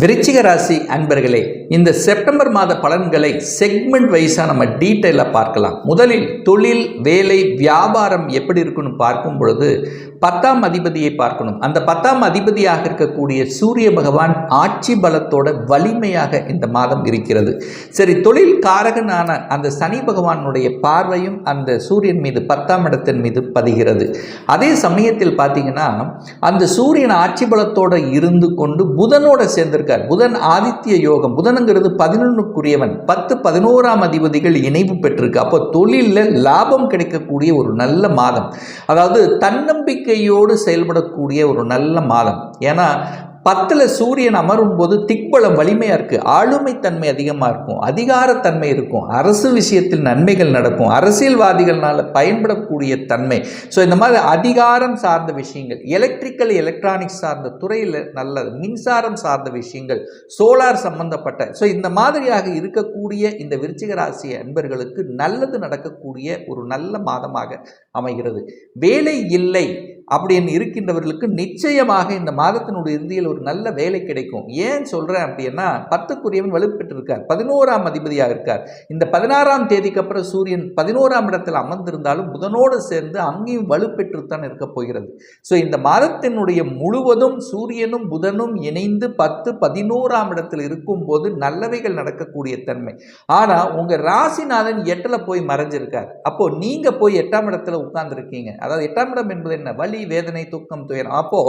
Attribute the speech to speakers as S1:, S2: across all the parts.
S1: விருச்சிக ராசி அன்பர்களே இந்த செப்டம்பர் மாத பலன்களை செக்மெண்ட் வைஸாக நம்ம டீட்டெயிலாக பார்க்கலாம். முதலில் தொழில் வேலை வியாபாரம் எப்படி இருக்குன்னு பார்க்கும் பொழுது பத்தாம் அதிபதியை பார்க்கணும். அந்த பத்தாம் அதிபதியாக இருக்கக்கூடிய சூரிய பகவான் ஆட்சி பலத்தோட வலிமையாக இந்த மாதம் இருக்கிறது. சரி தொழில் காரகனான அந்த சனி பகவானுடைய பார்வையும் அந்த சூரியன் மீது பத்தாம் இடத்தின் மீது பதிகிறது. அதே சமயத்தில் பார்த்தீங்கன்னா அந்த சூரியன் ஆட்சி பலத்தோடு இருந்து கொண்டு புதனோட இருக்கார். புதன் ஆதித்ய யோகம். புதனுங்கிறது பதினொன்றுக்குரியவன் பத்து பதினோராம் அதிபதிகள் இணைவு பெற்றிருக்கு. அப்போ தொழிலில் லாபம் கிடைக்கக்கூடிய ஒரு நல்ல மாதம். அதாவது தன்னம்பிக்கையோடு செயல்படக்கூடிய ஒரு நல்ல மாதம். ஏன்னா பத்தில் சூரியன் அமரும் போது திக்பலம் வலிமையாக இருக்குது ஆளுமைத்தன்மை அதிகமாக இருக்கும். அதிகாரத்தன்மை இருக்கும். அரசு விஷயத்தில் நன்மைகள் நடக்கும். அரசியல்வாதிகள்னால பயன்படக்கூடிய தன்மை. ஸோ இந்த மாதிரி அதிகாரம் சார்ந்த விஷயங்கள் எலக்ட்ரிக்கல் எலக்ட்ரானிக்ஸ் சார்ந்த துறையில் நல்லது மின்சாரம் சார்ந்த விஷயங்கள் சோலார் சம்பந்தப்பட்ட. ஸோ இந்த மாதிரியாக இருக்கக்கூடிய இந்த விருச்சிக ராசி அன்பர்களுக்கு நல்லது நடக்கக்கூடிய ஒரு நல்ல மாதமாக அமைகிறது. வேலை இல்லை. அப்படின்னு இருக்கின்றவர்களுக்கு நிச்சயமாக இந்த மாதத்தினுடைய இறுதியில் ஒரு நல்ல வேலை கிடைக்கும். ஏன் சொல்கிறேன் அப்படின்னா பத்துக்குரியவன் வலுப்பெற்றிருக்கார். பதினோராம் அதிபதியாக இருக்கார். இந்த பதினாறாம் தேதிக்கு அப்புறம் சூரியன் பதினோராம் இடத்தில் அமர்ந்திருந்தாலும் புதனோடு சேர்ந்து அங்கேயும் வலுப்பெற்றுத்தான் இருக்க போகிறது. ஸோ இந்த மாதத்தினுடைய முழுவதும் சூரியனும் புதனும் இணைந்து பத்து பதினோராம் இடத்தில் இருக்கும்போது நல்லவைகள் நடக்கக்கூடிய தன்மை. ஆனால் உங்கள் ராசிநாதன் எட்டில் போய் மறைஞ்சிருக்கார். அப்போது நீங்கள் போய் எட்டாம் இடத்துல உட்கார்ந்துருக்கீங்க. அதாவது எட்டாம் இடம் என்பது என்ன? வழி வலி வேதனை தூக்கம் துயரம். அப்போ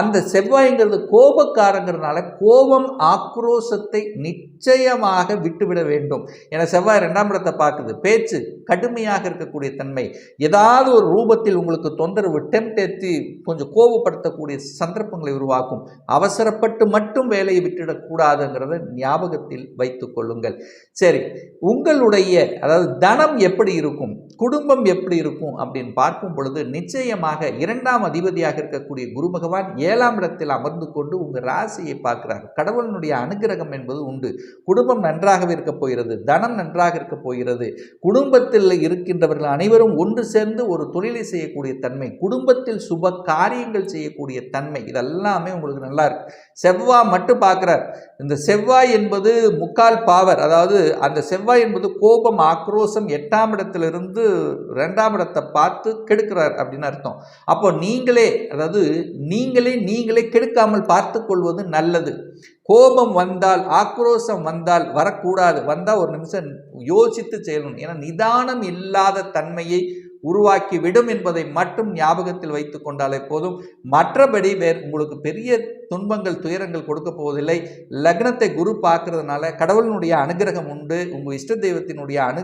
S1: அந்த செவ்வாய்ங்கிறது கோபக்காரங்கிறதுனால கோபம் ஆக்ரோஷத்தை நிச்சயமாக விட்டுவிட வேண்டும். என செவ்வாய் ரெண்டாம் இடத்தை பார்க்குது. பேச்சு கடுமையாக இருக்கக்கூடிய தன்மை. ஏதாவது ஒரு ரூபத்தில் உங்களுக்கு தொந்தரவு டெம்ட் ஏற்றி கொஞ்சம் கோபப்படுத்தக்கூடிய சந்தர்ப்பங்களை உருவாக்கும். அவசரப்பட்டு மட்டும் வேலையை விட்டுடக்கூடாதுங்கிறத ஞாபகத்தில் வைத்துக் கொள்ளுங்கள். சரி உங்களுடைய அதாவது தனம் எப்படி இருக்கும்? குடும்பம் எப்படி இருக்கும்? அப்படின்னு பார்க்கும் பொழுது நிச்சயமாக இரண்டாம் அதிபதியாக இருக்கக்கூடிய குரு பகவான் ஏழாம் இடத்தில் அமர்ந்து கொண்டு உங்கள் ராசியை பார்க்கிறார். கடவுளினுடைய அனுகிரகம் என்பது உண்டு. குடும்பம் நன்றாகவே இருக்க போகிறது. தனம் நன்றாக இருக்க போகிறது. குடும்பத்தில் இருக்கின்றவர்கள் அனைவரும் ஒன்று சேர்ந்து ஒரு தொழிலை செய்யக்கூடிய தன்மை குடும்பத்தில் சுப காரியங்கள் செய்யக்கூடிய தன்மை இதெல்லாமே உங்களுக்கு நல்லா இருக்கு. செவ்வாய் மட்டும் பார்க்குறார். இந்த செவ்வாய் என்பது முக்கால் பாவர். அதாவது அந்த செவ்வாய் என்பது கோபம் ஆக்ரோஷம் எட்டாம் இடத்திலிருந்து ரெண்டாம் இடத்தை பார்த்து கெடுக்கிறார் அப்படின்னு அர்த்தம். அப்போ நீங்களே அதாவது நீங்களே நீங்களே கெடுக்காமல் பார்த்து கொள்வது நல்லது. கோபம் வந்தால் ஆக்ரோஷம் வந்தால் வரக்கூடாது. வந்தால் ஒரு நிமிஷம் யோசித்து செய்யணும் ஏன்னா நிதானம் இல்லாத தன்மையை உருவாக்கி விடும் என்பதை மட்டும் ஞாபகத்தில் வைத்து கொண்டாலே போதும். மற்றபடி வேறு உங்களுக்கு பெரிய துன்பங்கள் துயரங்கள் கொடுக்க போவதில்லை. லக்னத்தை குரு பார்க்கறதுனால கடவுளினுடைய அனுகிரகம் உண்டு. உங்கள் இஷ்ட தெய்வத்தினுடைய அனு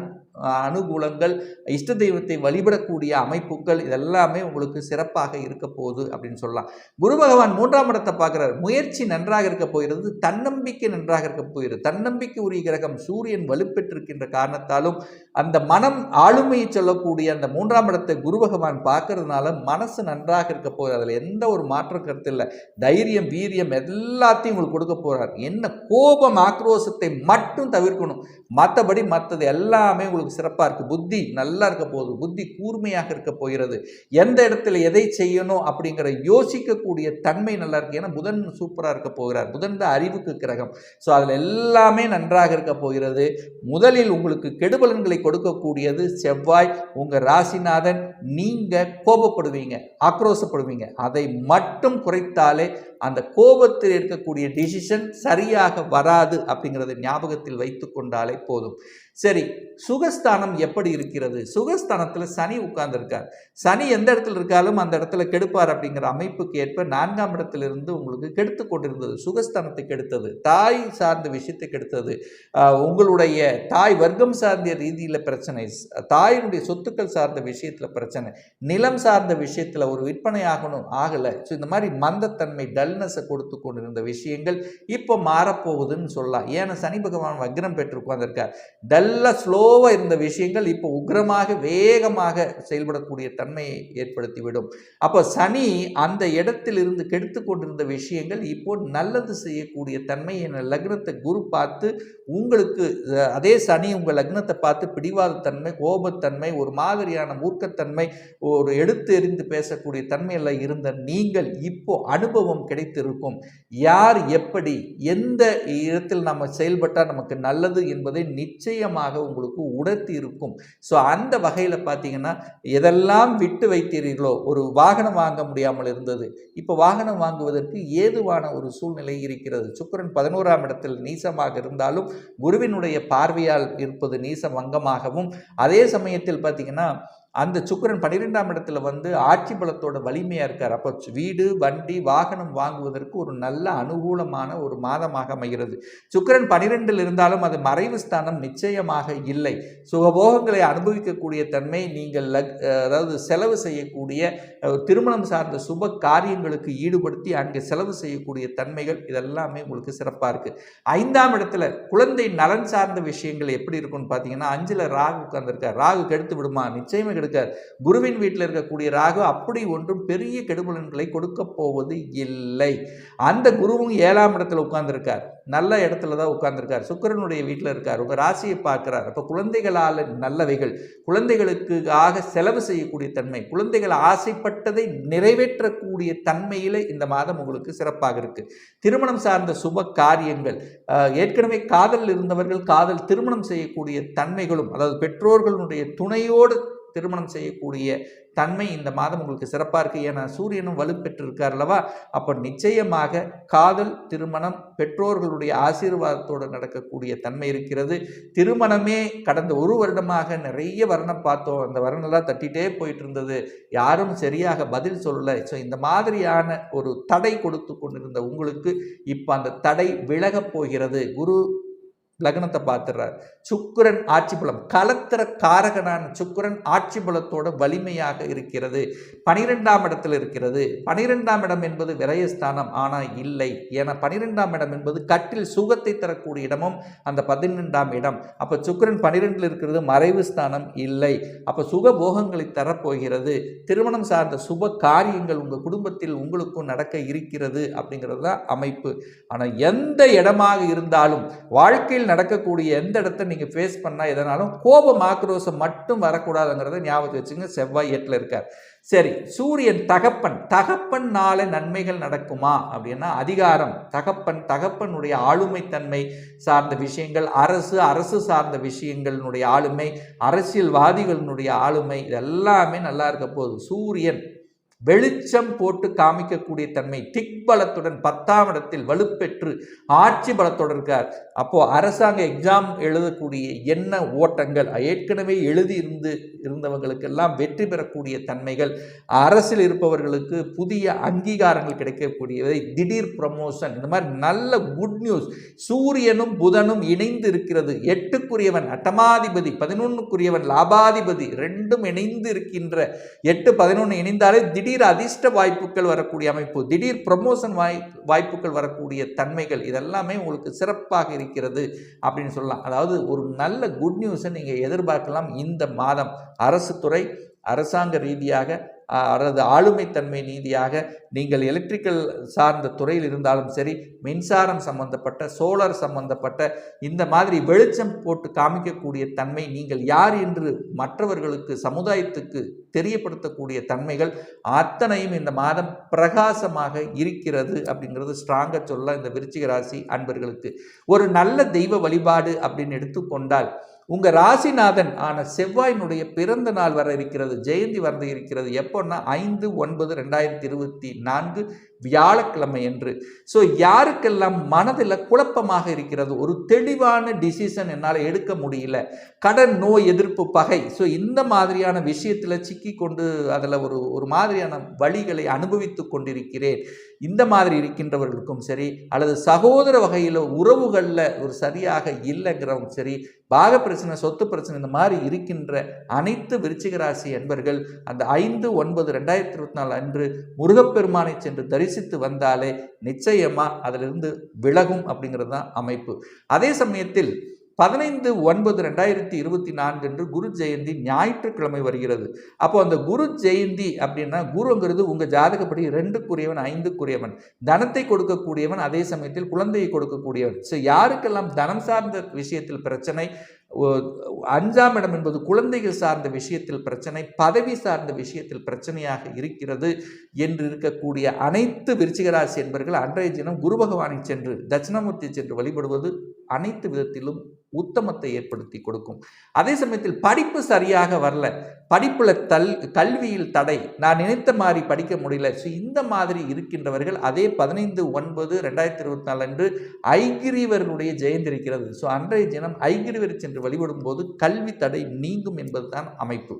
S1: அனுகூலங்கள் இஷ்ட தெய்வத்தை வழிபடக்கூடிய அமைப்புகள் இதெல்லாமே உங்களுக்கு சிறப்பாக இருக்க போகுது அப்படின்னு சொல்லலாம். குரு பகவான் மூன்றாம் இடத்தை பார்க்குறார். முயற்சி நன்றாக இருக்க போகிறது தன்னம்பிக்கை நன்றாக இருக்க போகிறது. தன்னம்பிக்கை உரிய கிரகம் சூரியன் வலுப்பெற்றிருக்கின்ற காரணத்தாலும் அந்த மனம் ஆளுமையை சொல்லக்கூடிய அந்த மூன்றாம் இடத்தை குரு பகவான் பார்க்கறதுனால மனசு நன்றாக இருக்க போகுது. அதில் எந்த ஒரு மாற்றம் கருத்து இல்லை. தைரியம் வீரியம் எல்லாத்தையும் உங்களுக்கு கொடுக்க போகிறார் என்ன கோபம் ஆக்ரோஷத்தை மட்டும் தவிர்க்கணும். மற்றபடி மற்றது எல்லாமே உங்களுக்கு சிறப்பாக இருக்குது புத்தி நல்லா இருக்க போகுது. புத்தி கூர்மையாக இருக்க போகிறது. எந்த இடத்துல எதை செய்யணும் அப்படிங்கிற யோசிக்கக்கூடிய தன்மை நல்லா இருக்குது ஏன்னா புதன் சூப்பராக இருக்க போகிறார். புதன் தான் அறிவுக்கு கிரகம். ஸோ அதில் எல்லாமே நன்றாக இருக்க போகிறது. முதலில் உங்களுக்கு கெடுபலன்களை கொடுக்கக்கூடியது செவ்வாய் உங்கள் ராசிநாதன். நீங்கள் கோபப்படுவீங்க ஆக்ரோஷப்படுவீங்க அதை மட்டும் குறைத்தாலே அந்த கோபத்தில் இருக்கக்கூடிய டிசிஷன் சரியாக வராது அப்படிங்கிறத ஞாபகத்தில் வைத்து கொண்டாலே போதும். சரி சுகஸ்தானம் எப்படி இருக்கிறது? சுகஸ்தானத்தில் சனி உட்கார்ந்துருக்கார். சனி எந்த இடத்துல இருக்காலும் அந்த இடத்துல கெடுப்பார் அப்படிங்கிற அமைப்புக்கு ஏற்ப நான்காம் இடத்திலிருந்து உங்களுக்கு கெடுத்து கொண்டிருந்தது. சுகஸ்தானத்தை கெடுத்தது. தாய் சார்ந்த விஷயத்தை கெடுத்தது. உங்களுடைய தாய் வர்க்கம் சார்ந்த ரீதியில் பிரச்சனை தாயினுடைய சொத்துக்கள் சார்ந்த விஷயத்தில் பிரச்சனை நிலம் சார்ந்த விஷயத்தில் ஒரு விற்பனை ஆகணும் ஆகலை. ஸோ இந்த மாதிரி மந்தத்தன்மை டல்னஸை கொடுத்து கொண்டிருந்த விஷயங்கள் இப்போ மாறப்போகுதுன்னு சொல்லலாம். ஏன்னா சனி பகவான் வக்ரம் பெற்று உட்கார்ந்திருக்கார். எல்லாம் ஸ்லோவாக இருந்த விஷயங்கள் இப்போ உக்ரமாக வேகமாக செயல்படக்கூடிய தன்மையை ஏற்படுத்திவிடும். அப்போ சனி அந்த இடத்திலிருந்து கெடுத்து கொண்டிருந்த விஷயங்கள் இப்போ நல்லது செய்யக்கூடிய தன்மை என லக்னத்தை குரு பார்த்து உங்களுக்கு அதே சனி உங்கள் லக்னத்தை பார்த்து பிடிவாத தன்மை கோபத்தன்மை ஒரு மாதிரியான மூர்க்கத்தன்மை ஒரு எடுத்து எறிந்து பேசக்கூடிய தன்மையில் இருந்த நீங்கள் இப்போ அனுபவம் கிடைத்திருக்கும். யார் எப்படி எந்த இடத்தில் நம்ம செயல்பட்டால் நமக்கு நல்லது என்பதை நிச்சயம் நிச்சயமாக உங்களுக்கு உணர்த்தி இருக்கும். ஸோ அந்த வகையில் பார்த்தீங்கன்னா எதெல்லாம் விட்டு வைத்தீர்களோ ஒரு வாகனம் வாங்க முடியாமல் இருந்தது. இப்போ வாகனம் வாங்குவதற்கு ஏதுவான ஒரு சூழ்நிலை இருக்கிறது. சுக்கரன் பதினோராம் இடத்தில் நீசமாக இருந்தாலும் குருவினுடைய பார்வையால் இருப்பது நீசம் அங்கமாகவும் அதே சமயத்தில் பார்த்தீங்கன்னா அந்த சுக்கிரன் பன்னிரெண்டாம் இடத்துல வந்து ஆட்சி பலத்தோட வலிமையாக இருக்கார். அப்போ வீடு வண்டி வாகனம் வாங்குவதற்கு ஒரு நல்ல அனுகூலமான ஒரு மாதமாக அமைகிறது. சுக்கிரன் பனிரெண்டில் இருந்தாலும் அது மறைவு ஸ்தானம் நிச்சயமாக இல்லை. சுகபோகங்களை அனுபவிக்கக்கூடிய தன்மை நீங்கள் லக் அதாவது செலவு செய்யக்கூடிய திருமணம் சார்ந்த சுப காரியங்களுக்கு ஈடுபடுத்தி அங்கே செலவு செய்யக்கூடிய தன்மைகள் இதெல்லாமே உங்களுக்கு சிறப்பாக இருக்குது ஐந்தாம் இடத்துல குழந்தை நலன் சார்ந்த விஷயங்கள் எப்படி இருக்கும்னு பார்த்தீங்கன்னா அஞ்சில் ராகு உட்காந்துருக்கார் ராகு கெடுத்து விடுமா? நிச்சயமே கெடுக்கார் குருவின் வீட்டில் இருக்கக்கூடிய ராகு அப்படி ஒன்றும் பெரிய கெடுபலன்களை கொடுக்க போவது இல்லை. அந்த குருவும் ஏழாம் இடத்துல உட்கார்ந்துருக்கார். நல்ல இடத்துல தான் உட்கார்ந்துருக்கார். சுக்கிரனுடைய வீட்டில் இருக்கார். உங்கள் ராசியை பார்க்குறார். அப்போ குழந்தைகளால் நல்லவைகள் குழந்தைகளுக்கு ஆக செலவு செய்யக்கூடிய தன்மை குழந்தைகள் ஆசைப்பட்டதை நிறைவேற்றக்கூடிய தன்மையில் இந்த மாதம் உங்களுக்கு சிறப்பாக இருக்குது திருமணம் சார்ந்த சுப காரியங்கள் ஏற்கனவே காதலில் இருந்தவர்கள் காதல் திருமணம் செய்யக்கூடிய தன்மைகளும் அதாவது பெற்றோர்களுடைய துணையோடு திருமணம் செய்யக்கூடிய தன்மை இந்த மாதம் உங்களுக்கு சிறப்பாக இருக்குது ஏன்னா சூரியனும் வலுப்பெற்றிருக்கார் அல்லவா? அப்போ நிச்சயமாக காதல் திருமணம் பெற்றோர்களுடைய ஆசீர்வாதத்தோடு நடக்கக்கூடிய தன்மை இருக்கிறது. திருமணமே கடந்த ஒரு வருடமாக நிறைய வர்ணம் பார்த்தோம். அந்த வர்ணம்லாம் தட்டிகிட்டே போயிட்டு இருந்தது யாரும் சரியாக பதில் சொல்லலை. ஸோ இந்த மாதிரியான ஒரு தடை கொடுத்து கொண்டிருந்த உங்களுக்கு இப்போ அந்த தடை விலகப் போகிறது. குரு லக்னத்தை பார்த்துடுறார் சுக்கிரன் ஆட்சி பலம் கலத்திர காரகனான சுக்கிரன் ஆட்சி பலத்தோட வலிமையாக இருக்கிறது. பனிரெண்டாம் இடத்தில் இருக்கிறது. பனிரெண்டாம் இடம் என்பது விரயஸ்தானம் ஆனால் இல்லை. ஏன்னா பனிரெண்டாம் இடம் என்பது கட்டில் சுகத்தை தரக்கூடிய இடமும் அந்த பதினெண்டாம் இடம். அப்போ சுக்கிரன் பனிரெண்டில் இருக்கிறது மறைவு ஸ்தானம் இல்லை. அப்போ சுக போகங்களை தரப்போகிறது. திருமணம் சார்ந்த சுப காரியங்கள் உங்கள் குடும்பத்தில் உங்களுக்கும் நடக்க இருக்கிறது அப்படிங்கிறது தான் அமைப்பு. ஆனால் எந்த இடமாக இருந்தாலும் வாழ்க்கையில் நடக்கக்கூடிய எந்த இடத்த நீங்கள் ஃபேஸ் பண்ணால் எதனாலும் கோபம் ஆக்ரோஷம் மட்டும் வரக்கூடாதுங்கிறத ஞாபகத்தை வச்சுங்க. செவ்வாய் எட்டில் இருக்கார். சரி சூரியன் தகப்பன். தகப்பன்னால நன்மைகள் நடக்குமா? அப்படின்னா அதிகாரம். தகப்பன் தகப்பனுடைய ஆளுமைத்தன்மை சார்ந்த விஷயங்கள் அரசு அரசு சார்ந்த விஷயங்களினுடைய ஆளுமை அரசியல்வாதிகளினுடைய ஆளுமை இதெல்லாமே நல்லா இருக்க போகுது. சூரியன் வெளிச்சம் போட்டு காமிக்கக்கூடிய தன்மை. திக்பலத்துடன் பத்தாம் இடத்தில் வலுப்பெற்று ஆட்சி பலத்தோடு இருக்கார். அப்போ அரசாங்க எக்ஸாம் எழுதக்கூடிய என்ன ஓட்டங்கள் ஏற்கனவே எழுதி இருந்து இருந்தவங்களுக்கெல்லாம் வெற்றி பெறக்கூடிய தன்மைகள் அரசில் இருப்பவர்களுக்கு புதிய அங்கீகாரங்கள் கிடைக்கக்கூடியவை. திடீர் ப்ரமோஷன் இந்த மாதிரி நல்ல குட் நியூஸ் சூரியனும் புதனும் இணைந்து இருக்கிறது. எட்டுக்குரியவன் அட்டமாதிபதி பதினொன்னுக்குரியவன் லாபாதிபதி ரெண்டும் இணைந்து இருக்கின்ற எட்டு பதினொன்று இணைந்தாலே திடீர் அதிர்ஷ்ட வாய்ப்புகள் வரக்கூடிய அமைப்பு திடீர் ப்ரமோஷன் வாய் வாய்ப்புகள் வரக்கூடிய தன்மைகள் இதெல்லாமே உங்களுக்கு சிறப்பாக இருக்கிறது அப்படின்னு சொல்லலாம். அதாவது ஒரு நல்ல குட் நியூஸை நீங்கள் எதிர்பார்க்கலாம் இந்த மாதம். அரசு துறை அரசாங்க ரீதியாக அல்லது ஆளுமைத்தன்மை நீதியாக நீங்கள் எலக்ட்ரிக்கல் சார்ந்த துறையில் இருந்தாலும் சரி மின்சாரம் சம்பந்தப்பட்ட சோலார் சம்பந்தப்பட்ட இந்த மாதிரி வெளிச்சம் போட்டு காமிக்கக்கூடிய தன்மை நீங்கள் யார் என்று மற்றவர்களுக்கு சமுதாயத்துக்கு தெரியப்படுத்தக்கூடிய தன்மைகள் அத்தனையும் இந்த மாதம் பிரகாசமாக இருக்கிறது அப்படிங்கிறது ஸ்ட்ராங்காக சொல்ல இந்த விருச்சிக ராசி அன்பர்களுக்கு. ஒரு நல்ல தெய்வ வழிபாடு அப்படின்னு எடுத்துக்கொண்டால் உங்க ராசிநாதன் ஆன செவ்வாயினுடைய பிறந்த நாள் வர இருக்கிறது ஜெயந்தி வர இருக்கிறது எப்போன்னா ஐந்து ஒன்பது ரெண்டாயிரத்தி இருபத்தி நான்கு வியாழக்கிழமை என்று. ஸோ யாருக்கெல்லாம் மனதில் குழப்பமாக இருக்கிறது ஒரு தெளிவான டிசிஷன் என்னால் எடுக்க முடியல கடன் நோய் எதிர்ப்பு பகை. ஸோ இந்த மாதிரியான விஷயத்தில் சிக்கி கொண்டு அதில் ஒரு ஒரு மாதிரியான வழிகளை அனுபவித்து கொண்டிருக்கிறேன். இந்த மாதிரி இருக்கின்றவர்களுக்கும் சரி அல்லது சகோதர வகையில் உறவுகளில் ஒரு சரியாக இல்லைங்கிறவங்க சரி பாக பிரச்சனை சொத்து பிரச்சனை இந்த மாதிரி இருக்கின்ற அனைத்து விருச்சிகராசி என்பர்கள் அந்த ஐந்து ஒன்பது ரெண்டாயிரத்தி இருபத்தி நாலு அன்று முருகப்பெருமானை சென்று தரிசனம் தரிசித்து வந்தாலே நிச்சயமா அதிலிருந்து விலகும் அப்படிங்கிறது தான் அமைப்பு. அதே சமயத்தில் பதினைந்து ஒன்பது ரெண்டாயிரத்தி இருபத்தி நான்கு அன்று குரு ஜெயந்தி ஞாயிற்றுக்கிழமை வருகிறது. அப்போ அந்த குரு ஜெயந்தி அப்படின்னா குருங்கிறது உங்கள் ஜாதகப்படி ரெண்டுக்குரியவன் ஐந்துக்குரியவன். தனத்தை கொடுக்கக்கூடியவன் அதே சமயத்தில் குழந்தையை கொடுக்கக்கூடியவன். ஸோ யாருக்கெல்லாம் தனம் சார்ந்த விஷயத்தில் பிரச்சனை அஞ்சாம் இடம் என்பது குழந்தைகள் சார்ந்த விஷயத்தில் பிரச்சனை பதவி சார்ந்த விஷயத்தில் பிரச்சனையாக இருக்கிறது என்று இருக்கக்கூடிய அனைத்து விருச்சிகராசி என்பர்கள் அன்றைய தினம் குரு பகவானை சென்று தட்சிணாமூர்த்தி சென்று வழிபடுவது அனைத்து விதத்திலும் உத்தமத்தை ஏற்படுத்தி கொடுக்கும். அதே சமயத்தில் படிப்பு சரியாக வரல. படிப்புல தல் கல்வியில் தடை. நான் நினைத்த மாதிரி படிக்க முடியல. ஸோ இந்த மாதிரி இருக்கின்றவர்கள் அதே பதினைந்து ஒன்பது ரெண்டாயிரத்தி இருபத்தி நாலு அன்று ஐகிரிவர்களுடைய ஜெயந்தி இருக்கிறது ஸோ அன்றைய தினம் ஐகிரிவர் சென்று வழிபடும் போது கல்வி தடை நீங்கும் என்பதுதான் அமைப்பு.